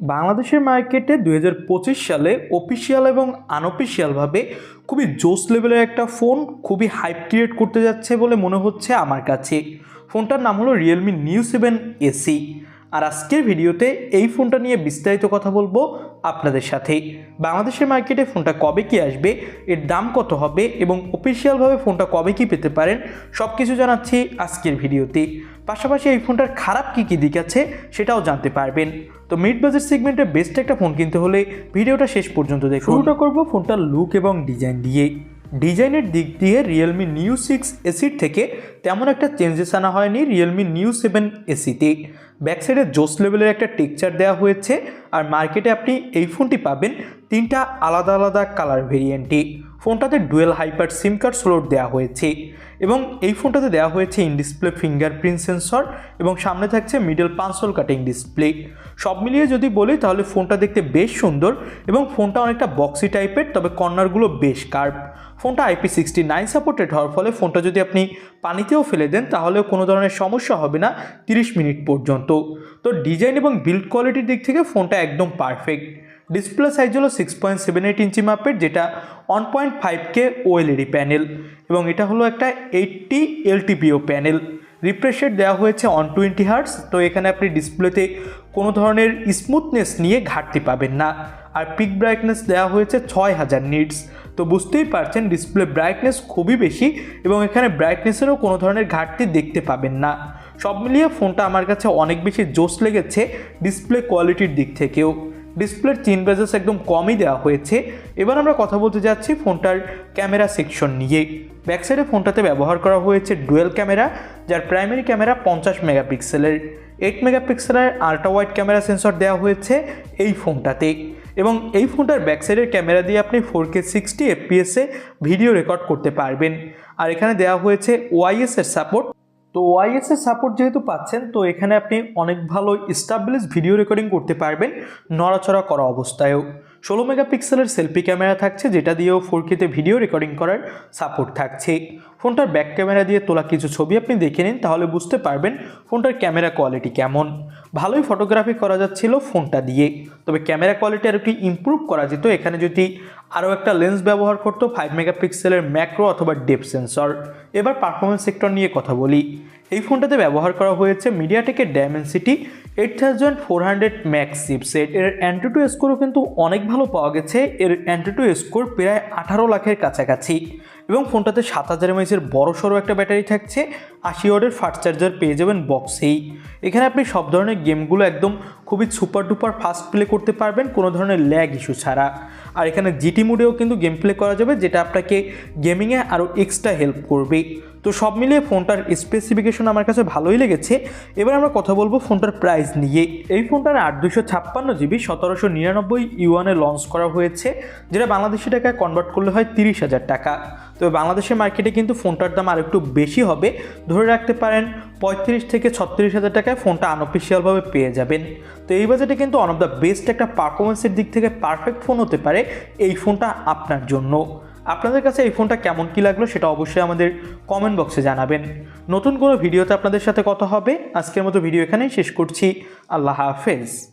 বাংলাদেশের মার্কেটে দু হাজার পঁচিশ সালে অফিসিয়াল এবং আনঅফিসিয়ালভাবে খুবই জোস লেভেলের একটা ফোন খুবই হাইপ ক্রিয়েট করতে যাচ্ছে বলে মনে হচ্ছে আমার কাছে। ফোনটার নাম হলো রিয়েলমি নিউ সেভেন এসি আর আজকের ভিডিওতে এই ফোনটা নিয়ে বিস্তারিত কথা বলব আপনাদের সাথে। বাংলাদেশের মার্কেটে ফোনটা কবে কি আসবে, এর দাম কত হবে এবং অফিসিয়ালভাবে ফোনটা কবে কি পেতে পারেন সব কিছু জানাচ্ছি আজকের ভিডিওতে। পাশাপাশি এই ফোনটার খারাপ কী কী দিক আছে সেটাও জানতে পারবেন। তো মিড বাজেট সেগমেন্টে বেস্ট একটা ফোন কিনতে হলে ভিডিওটা শেষ পর্যন্ত দেখুন। শুরুটা করব ফোনটার লুক এবং ডিজাইন দিয়ে। ডিজাইনের দিক দিয়ে রিয়েলমি নিউ সিক্স এসির থেকে তেমন একটা চেঞ্জেস আনা হয়নি রিয়েলমি নিউ সেভেন এসিতে ব্যাক সাইডে জোস লেভেলের একটা টেক্সচার দেওয়া হয়েছে আর মার্কেটে আপনি এই ফোনটি পাবেন তিনটা আলাদা আলাদা কালার ভেরিয়েন্টে ফোনটাতে dual hyper sim card slot দেওয়া হয়েছে এবং এই ফোনটাতে দেওয়া হয়েছে ইন ডিসপ্লে ফিঙ্গারপ্রিন্ট সেন্সর এবং সামনে থাকছে মিডল পাঁচশোল কাটিং ডিসপ্লে সব মিলিয়ে যদি বলি তাহলে ফোনটা দেখতে বেশ সুন্দর এবং ফোনটা অনেকটা বক্সি টাইপের তবে কর্নারগুলো বেশ কার্ভ ফোনটা আইপি সিক্সটি নাইন সাপোর্টেড হওয়ার ফলে ফোনটা যদি আপনি পানিতেও ফেলে দেন, তাহলেও কোনো ধরনের সমস্যা হবে না তিরিশ মিনিট পর্যন্ত। তো ডিজাইন এবং বিল্ড কোয়ালিটির দিক থেকে ফোনটা একদম পারফেক্ট ডিসপ্লে সাইজ হলো six point seven eight inch মাপের, যেটা one point five K OLED panel এবং এটা হলো একটা eighty LTPO panel refresh rate দেওয়া হয়েছে অন টোয়েন্টি হার্টস তো এখানে আপনি ডিসপ্লেতে কোনো ধরনের স্মুথনেস নিয়ে ঘাটতি পাবেন না। আর পিক ব্রাইটনেস দেওয়া হয়েছে ছয় হাজার নিটস তো বুঝতেই পারছেন ডিসপ্লে ব্রাইটনেস খুবই বেশি এবং এখানে ব্রাইটনেসেরও কোনো ধরনের ঘাটতি দেখতে পাবেন না। সব মিলিয়ে ফোনটা আমার কাছে অনেক বেশি জোশ লেগেছে ডিসপ্লে কোয়ালিটির দিক থেকেও। ডিসপ্লের চিন বেজেস একদম কমই দেওয়া হয়েছে। এবার আমরা কথা বলতে যাচ্ছি ফোনটার ক্যামেরা সেকশন নিয়ে। ব্যাকসাইডে ফোনটাতে ব্যবহার করা হয়েছে ডুয়েল ক্যামেরা যার প্রাইমারি ক্যামেরা পঞ্চাশ মেগাপিক্সেলের এইট মেগাপিক্সেলের আল্ট্রা ওয়াইড ক্যামেরা সেন্সর দেওয়া হয়েছে এই ফোনটাতে। এবং এই ফোনটার ব্যাক সাইডের ক্যামেরা দিয়ে আপনি ফোর কে সিক্সটি এফপিএসে ভিডিও রেকর্ড করতে পারবেন। আর এখানে দেওয়া হয়েছে ওয়াইএস এর সাপোর্ট তো ওয়াইএস এর সাপোর্ট যেহেতু পাচ্ছেন, তো এখানে আপনি অনেক ভালো স্টাবলিশ ভিডিও রেকর্ডিং করতে পারবেন নড়াচড়া করা অবস্থায়ও। ষোলো মেগাপিক্সেলের সেলফি ক্যামেরা থাকছে, যেটা দিয়েও ফোর কেতে ভিডিও রেকর্ডিং করার সাপোর্ট থাকছে। ফোনটার ব্যাক ক্যামেরা দিয়ে তোলা কিছু ছবি আপনি দেখে নিন, তাহলে বুঝতে পারবেন ফোনটার ক্যামেরা কোয়ালিটি কেমন। ভালোই ফটোগ্রাফি করা যাচ্ছিল ফোনটা দিয়ে। তবে ক্যামেরা কোয়ালিটি আর একটু ইম্প্রুভ করা যেত। এখানে যদি আরও একটা লেন্স ব্যবহার করতো ফাইভ মেগাপিক্সেলের ম্যাক্রো অথবা ডেপ সেন্সর এবার পারফরমেন্স সেক্টর নিয়ে কথা বলি। এই ফোনটাতে ব্যবহার করা হয়েছে মিডিয়াটেকের Dimensity eight thousand four hundred max chipset এর অ্যান্টি টু স্কোরও কিন্তু অনেক ভালো পাওয়া গেছে। এর অ্যান্টি টু স্কোর প্রায় আঠারো লাখের কাছাকাছি। এবং ফোনটাতে সাত হাজার এমএসের বড় সড়ো একটা ব্যাটারি থাকছে। আশি ওয়ার্ডের ফাস্ট চার্জার পেয়ে যাবেন বক্সেই এখানে আপনি সব ধরনের গেমগুলো একদম খুবই সুপার ডুপার ফাস্ট প্লে করতে পারবেন, কোনো ধরনের ল্যাগ ইস্যু ছাড়া। আর এখানে জিটি মুডেও কিন্তু গেম প্লে করা যাবে, যেটা আপনাকে গেমিংয়ে আরও এক্সট্রা হেল্প করবে। তো সব মিলিয়ে ফোনটার স্পেসিফিকেশন আমার কাছে ভালোই লেগেছে। এবার আমরা কথা বলব ফোনটার প্রাইস নিয়ে। এই ফোনটার আট দুশো ছাপ্পান্ন জিবি, সতেরোশো নিরানব্বই ইউয়ানে লঞ্চ করা হয়েছে, যেটা বাংলাদেশি টাকায় কনভার্ট করলে হয় তিরিশ হাজার টাকা। তবে বাংলাদেশের মার্কেটে কিন্তু ফোনটার দাম আরেকটু বেশি হবে। ধরে রাখতে পারেন পঁয়ত্রিশ থেকে ছত্রিশ হাজার টাকায় ফোনটা আনঅফিসিয়ালভাবে পেয়ে যাবেন। তো এই বাজেটে কিন্তু অন অফ দ্য বেস্ট একটা পারফরমেন্সের দিক থেকে পারফেক্ট ফোন হতে পারে এই ফোনটা আপনার জন্য। আপনাদের কাছে এই ফোনটা কেমন কী লাগল সেটা অবশ্যই আমাদের কমেন্ট বক্সে জানাবেন। নতুন কোনো ভিডিওতে আপনাদের সাথে কথা হবে। আজকের মতো ভিডিও এখানেই শেষ করছি। আল্লাহ হাফেজ।